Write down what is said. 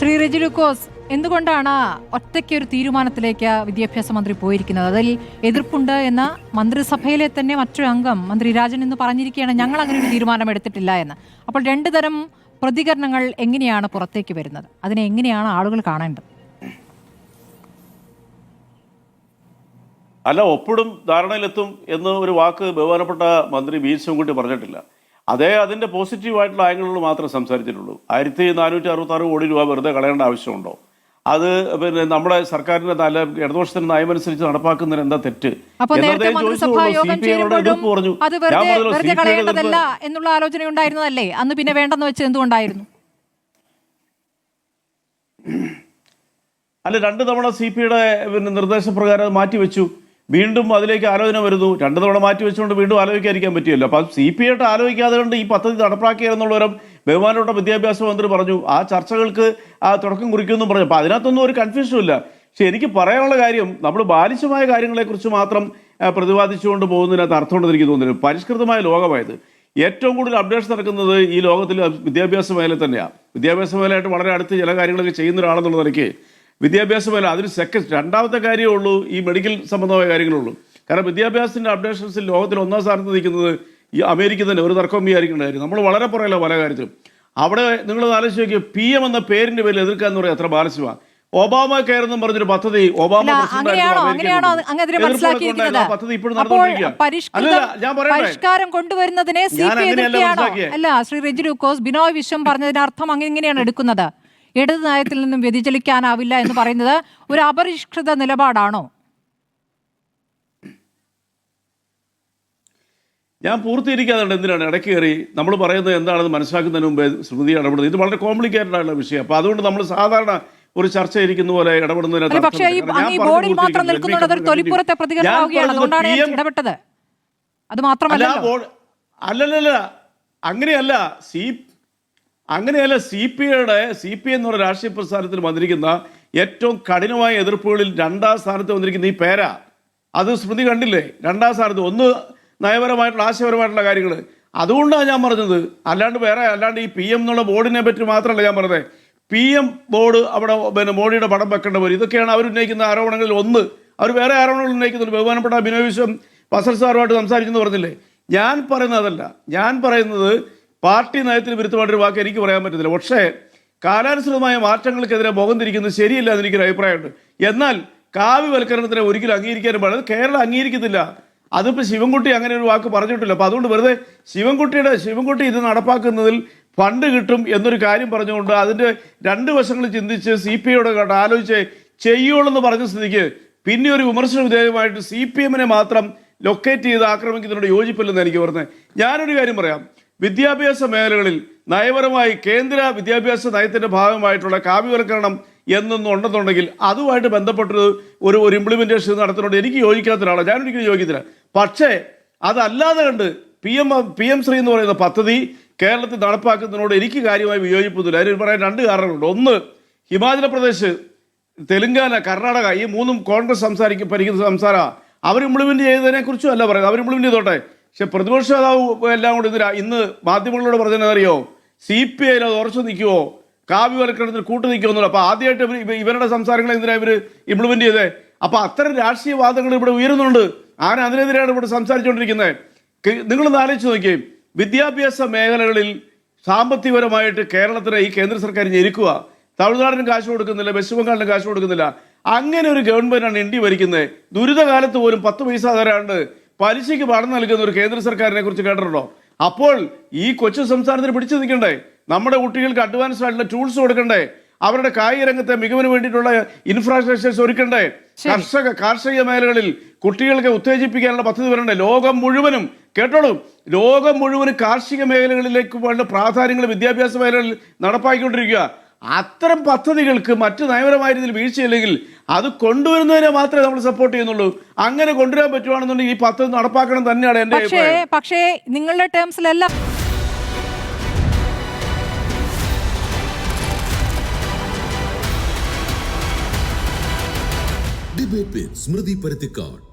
ശ്രീ റെജിലുക്കോസ് എന്തുകൊണ്ടാണ് ഒറ്റയ്ക്ക് ഒരു തീരുമാനത്തിലേക്ക് വിദ്യാഭ്യാസ മന്ത്രി പോയിരിക്കുന്നത്? അതിൽ എതിർപ്പുണ്ട് എന്ന മന്ത്രിസഭയിലെ തന്നെ മറ്റൊരു അംഗം മന്ത്രി രാജൻ എന്ന് പറഞ്ഞിരിക്കുകയാണ് ഞങ്ങൾ അങ്ങനെ ഒരു തീരുമാനം എടുത്തിട്ടില്ല എന്ന്. അപ്പോൾ രണ്ടു തരം പ്രതികരണങ്ങൾ എങ്ങനെയാണ് പുറത്തേക്ക് വരുന്നത്? അതിനെ എങ്ങനെയാണ് ആളുകൾ കാണേണ്ടത്? അല്ല ഒപ്പിടും ധാരണയിലെത്തും എന്ന് ഒരു വാക്ക് ബഹുമാനപ്പെട്ട മന്ത്രി ബി ശിവൻകുട്ടി പറഞ്ഞിട്ടില്ല. അതേ അതിന്റെ പോസിറ്റീവായിട്ടുള്ള ആംഗിളുകൾ മാത്രമേ സംസാരിച്ചിട്ടുള്ളൂ. ആയിരത്തി നാനൂറ്റി അറുപത്താറ് കോടി രൂപ വെറുതെ കളയേണ്ട ആവശ്യമുണ്ടോ? അത് പിന്നെ നമ്മുടെ സർക്കാരിന്റെ നല്ല ഇടതുപക്ഷത്തിന്റെ നയമനുസരിച്ച് നടപ്പാക്കുന്നതിന് എന്താ തെറ്റ്? പറഞ്ഞു. എന്നുള്ള ആലോചന ഉണ്ടായിരുന്നതല്ലേ? അന്ന് പിന്നെ വേണ്ടെന്ന് വെച്ച് എന്തുകൊണ്ടായിരുന്നു? അല്ല രണ്ട് തവണ സി പിയുടെ പിന്നെ നിർദ്ദേശപ്രകാരം മാറ്റിവെച്ചു. വീണ്ടും അതിലേക്ക് ആലോചന വരുന്നു. രണ്ടു തവണ മാറ്റി വെച്ചുകൊണ്ട് വീണ്ടും ആലോചിക്കാതിരിക്കാൻ പറ്റിയല്ലോ. അപ്പം സി പി ആയിട്ട് ആലോചിക്കാതെ കൊണ്ട് ഈ പദ്ധതി നടപ്പാക്കിയെന്നുള്ളവരും ബഹുമാനപ്പെട്ട വിദ്യാഭ്യാസ മന്ത്രി പറഞ്ഞു. ആ ചർച്ചകൾക്ക് ആ തുടക്കം കുറിക്കുമെന്നും പറഞ്ഞു. അപ്പം അതിനകത്തൊന്നും ഒരു കൺഫ്യൂഷനും ഇല്ല. പക്ഷെ എനിക്ക് പറയാനുള്ള കാര്യം നമ്മൾ ബാലിശമായ കാര്യങ്ങളെക്കുറിച്ച് മാത്രം പ്രതിപാദിച്ചുകൊണ്ട് പോകുന്നതിനകത്ത് അർത്ഥമുണ്ടെന്ന് എനിക്ക് തോന്നുന്നില്ല. പരിഷ്കൃതമായ ലോകമായത്. ഏറ്റവും കൂടുതൽ അപ്ഡേഷൻ നടക്കുന്നത് ഈ ലോകത്തിൽ വിദ്യാഭ്യാസ മേഖല തന്നെയാണ് വിദ്യാഭ്യാസ മേഖലയായിട്ട് വളരെ അടുത്ത് ചില കാര്യങ്ങളൊക്കെ ചെയ്യുന്ന ഒരാളെന്നുള്ള നിലയ്ക്ക് വിദ്യാഭ്യാസ മേഖല അതിന് സെക്കൻഡ് രണ്ടാമത്തെ കാര്യമേ ഉള്ളൂ ഈ മെഡിക്കൽ സംബന്ധമായ കാര്യങ്ങളുള്ളൂ. കാരണം വിദ്യാഭ്യാസത്തിന്റെ അപ്ഡേഷൻസിൽ ലോകത്തിൽ ഒന്നാം സ്ഥാനത്ത് നിൽക്കുന്നത് ഈ അമേരിക്ക തന്നെ ഒരു തർക്കം വിചാരിക്കേണ്ട കാര്യം. നമ്മൾ വളരെ പുറകല്ലോ പല കാര്യത്തിലും. അവിടെ നിങ്ങൾ ആലോചിച്ച് നോക്കിയാൽ പി എം എന്ന പേരിന്റെ പേരിൽ എതിർക്കുക എന്ന് പറയാം അത്ര ബാലസ്യമാണ് ഒബാമ കെയർ എന്നും പറഞ്ഞൊരു പദ്ധതി ഒബാമ പദ്ധതി ഇപ്പോഴും പരിഷ്കാരം കൊണ്ടുവരുന്നതിനെ. അല്ല ശ്രീ റെജി ലൂക്കോസ് ബിനോയ് വിശ്വം പറഞ്ഞതിന് അർത്ഥം അങ്ങനെയാണ് എടുക്കുന്നത്. ഇടത് നയത്തിൽ നിന്നും വ്യതിചലിക്കാനാവില്ല എന്ന് പറയുന്നത് ഒരു അപരിഷ്കൃത നിലപാടാണോ? ഞാൻ പൂർത്തീകരിക്കാതെ എന്തിനാണ്? ഇടയ്ക്ക് കയറി നമ്മൾ പറയുന്നത് എന്താണെന്ന് മനസ്സിലാക്കുന്നതിന് മുമ്പേ ശ്രുതി ഇടപെടുന്നത്. ഇത് വളരെ കോംപ്ലിക്കേറ്റഡ് ആയിട്ടുള്ള വിഷയം. അപ്പോൾ അതുകൊണ്ട് നമ്മൾ സാധാരണ ഒരു ചർച്ച ഇരിക്കുന്ന പോലെ ഇടപെടുന്നതിനകത്ത് അല്ലല്ല അങ്ങനെയല്ല. സി അങ്ങനെയല്ല സി പി ഐയുടെ സി പി എന്ന് പറയുന്ന രാഷ്ട്രീയ പ്രസ്ഥാനത്തിൽ വന്നിരിക്കുന്ന ഏറ്റവും കഠിനമായ എതിർപ്പുകളിൽ രണ്ടാം സ്ഥാനത്ത് വന്നിരിക്കുന്ന ഈ പേര. അത് സ്മൃതി കണ്ടില്ലേ? രണ്ടാം സ്ഥാനത്ത്. ഒന്ന് നയപരമായിട്ടുള്ള ആശയപരമായിട്ടുള്ള കാര്യങ്ങൾ അതുകൊണ്ടാണ് ഞാൻ പറഞ്ഞത് അല്ലാണ്ട് വേറെ അല്ലാണ്ട് ഈ പി എം എന്നുള്ള ബോർഡിനെ പറ്റി മാത്രമല്ല ഞാൻ പറഞ്ഞത്. പി എം ബോർഡ് അവിടെ പിന്നെ മോഡിയുടെ പടം വെക്കേണ്ട വരും ഇതൊക്കെയാണ് അവർ ഉന്നയിക്കുന്ന ആരോപണങ്ങളിൽ ഒന്ന്. അവർ വേറെ ആരോപണങ്ങൾ ഉന്നയിക്കുന്നുണ്ട്. ബഹുമാനപ്പെട്ട ബിനോയ് വിശ്വം ഫസൽ സാറുമായിട്ട് സംസാരിച്ചെന്ന് പറഞ്ഞില്ലേ? ഞാൻ പറയുന്നത് അതല്ല ഞാൻ പറയുന്നത് പാർട്ടി നയത്തിന് വിരുദ്ധമായിട്ടൊരു വാക്ക് എനിക്ക് പറയാൻ പറ്റത്തില്ല. പക്ഷേ കാലാനുസൃതമായ മാറ്റങ്ങൾക്കെതിരെ മുഖം തിരിക്കുന്നത് ശരിയല്ല എന്ന് എനിക്കൊരു അഭിപ്രായമുണ്ട്. എന്നാൽ കാവ്യവൽക്കരണത്തിനെ ഒരിക്കലും അംഗീകരിക്കാനും പാടില്ല. കേരളം അംഗീകരിക്കത്തില്ല. അതിപ്പോൾ ശിവൻകുട്ടി അങ്ങനെ ഒരു വാക്ക് പറഞ്ഞിട്ടില്ല. അപ്പോൾ അതുകൊണ്ട് വെറുതെ ശിവൻകുട്ടിയുടെ ശിവൻകുട്ടി ഇത് നടപ്പാക്കുന്നതിൽ ഫണ്ട് കിട്ടും എന്നൊരു കാര്യം പറഞ്ഞുകൊണ്ട് അതിന്റെ രണ്ട് വശങ്ങൾ ചിന്തിച്ച് സി പി ഐയോട് കേട്ട് ആലോചിച്ച് ചെയ്യുള്ളൂ പറഞ്ഞ സ്ഥിതിക്ക് പിന്നെ ഒരു വിമർശന വിധേയമായിട്ട് സി പി എമ്മിനെ മാത്രം ലൊക്കേറ്റ് ചെയ്ത് ആക്രമിക്കുന്നതിനോട് യോജിപ്പില്ലെന്ന് എനിക്ക് പറഞ്ഞത്. ഞാനൊരു കാര്യം പറയാം. വിദ്യാഭ്യാസ മേഖലകളിൽ നയപരമായി കേന്ദ്ര വിദ്യാഭ്യാസ നയത്തിന്റെ ഭാഗമായിട്ടുള്ള കാവ്യവൽക്കരണം എന്നൊന്നും ഉണ്ടെന്നുണ്ടെങ്കിൽ അതുമായിട്ട് ബന്ധപ്പെട്ടൊരു ഒരു ഒരു ഇംപ്ലിമെന്റേഷൻ നടത്തുന്നുണ്ട്. എനിക്ക് യോജിക്കാത്ത ഒരാളാണ്. ഞാനൊരിക്കലും യോജിക്കത്തില്ല. പക്ഷേ അതല്ലാതെ കണ്ട് P M P M Shri എന്ന് പറയുന്ന പദ്ധതി കേരളത്തിൽ നടപ്പാക്കുന്നതിനോട് എനിക്ക് കാര്യമായി വിയോജിപ്പൊന്നുമില്ല. അതിന് പറയാൻ രണ്ട് കാരണങ്ങളുണ്ട്. ഒന്ന് ഹിമാചൽ പ്രദേശ് തെലുങ്കാന കർണാടക ഈ മൂന്നും കോൺഗ്രസ് സംസാരിക്കും ഭരിക്കുന്ന സംസാര അവർ ഇംപ്ലിമെന്റ് ചെയ്തതിനെക്കുറിച്ചും അല്ല പറയുന്നത്. അവർ ഇംപ്ലിമെന്റ് ചെയ്തോട്ടെ. പക്ഷെ പ്രതിപക്ഷ നേതാവ് എല്ലാം കൂടി രാ- ഇന്ന് മാധ്യമങ്ങളോട് പറഞ്ഞതറിയോ സി പി ഐയിൽ അത് ഉറച്ചു നിൽക്കുവോ? കാവ്യവൽക്കരണത്തിൽ കൂട്ടു നിൽക്കുമെന്നുള്ള അപ്പൊ ആദ്യമായിട്ട് ഇവർ ഇവരുടെ സംസാരങ്ങൾ എന്തിനാ ഇവർ ഇംപ്ലിമെന്റ് ചെയ്തേ? അപ്പൊ അത്തരം രാഷ്ട്രീയ വാദങ്ങൾ ഇവിടെ ഉയരുന്നുണ്ട്. ആരും അതിനെതിരെയാണ് ഇവിടെ സംസാരിച്ചുകൊണ്ടിരിക്കുന്നത്? നിങ്ങൾ ആലോചിച്ച് നോക്കിയേ. വിദ്യാഭ്യാസ മേഖലകളിൽ സാമ്പത്തികപരമായിട്ട് കേരളത്തിന് ഈ കേന്ദ്ര സർക്കാർ ഞെരുക്കുക തമിഴ്നാടിനും കാശ് കൊടുക്കുന്നില്ല വെസ്റ്റ് ബംഗാളിനും കാശ് കൊടുക്കുന്നില്ല. അങ്ങനെ ഒരു ഗവൺമെന്റാണ് ഇന്ത്യ ഭരിക്കുന്നത്. ദുരിതകാലത്ത് പോലും പത്ത് പൈസ തരാണ്ട് പലിശയ്ക്ക് പണം നൽകുന്ന ഒരു കേന്ദ്ര സർക്കാരിനെ കുറിച്ച് കേട്ടിട്ടുണ്ടോ? അപ്പോൾ ഈ കൊച്ചു സംസ്ഥാനത്തിന് പിടിച്ചു നിൽക്കണ്ടേ? നമ്മുടെ കുട്ടികൾക്ക് അഡ്വാൻസ്ഡ് ആയിട്ടുള്ള ടൂൾസ് കൊടുക്കണ്ടേ? അവരുടെ കായിക രംഗത്തെ മികവിന് വേണ്ടിയിട്ടുള്ള ഇൻഫ്രാസ്ട്രക്ചേഴ്സ് ഒരുക്കണ്ടേ? കർഷക കാർഷിക മേഖലകളിൽ കുട്ടികൾക്ക് ഉത്തേജിപ്പിക്കാനുള്ള പദ്ധതി വരണ്ടേ? ലോകം മുഴുവനും കേട്ടോളൂ. ലോകം മുഴുവനും കാർഷിക മേഖലകളിലേക്ക് വേണ്ട പ്രാധാന്യങ്ങൾ വിദ്യാഭ്യാസ മേഖലകളിൽ നടപ്പാക്കിക്കൊണ്ടിരിക്കുക. അത്തരം പദ്ധതികൾക്ക് മറ്റ് നയപരമായ രീതിയിൽ വീഴ്ചയില്ലെങ്കിൽ അത് കൊണ്ടുവരുന്നതിനെ മാത്രമേ നമ്മൾ സപ്പോർട്ട് ചെയ്യുന്നുള്ളൂ. അങ്ങനെ കൊണ്ടുവരാൻ പറ്റുവാണെന്നുണ്ടെങ്കിൽ ഈ പദ്ധതി നടപ്പാക്കണം തന്നെയാണ് എന്റെ പക്ഷേ നിങ്ങളുടെ ടേംസിലല്ല ഡിബേറ്റ് സ്മൃതി പരുത്തിക്കാട്